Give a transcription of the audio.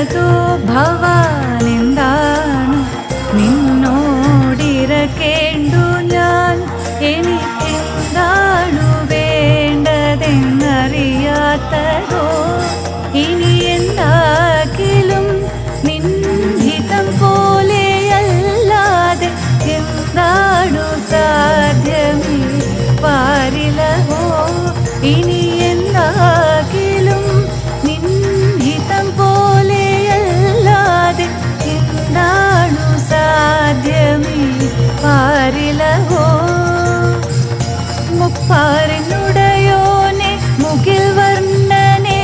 വരതോ ഭവാനെന്താണ്? നിന്നോടിരക്കേണ്ടു ഞാൻ. എനിക്കെന്താണു വേണ്ടതെന്നറിയാത്തതോ? ഇനി എന്താക്കിലും നിൻഹിതം പോലെയല്ലാതെ എന്താണു സാധ്യമേ പാരിലവോ ഇനി എന്താ കാരുണുടയോനെ മുകിൽ വർണനേ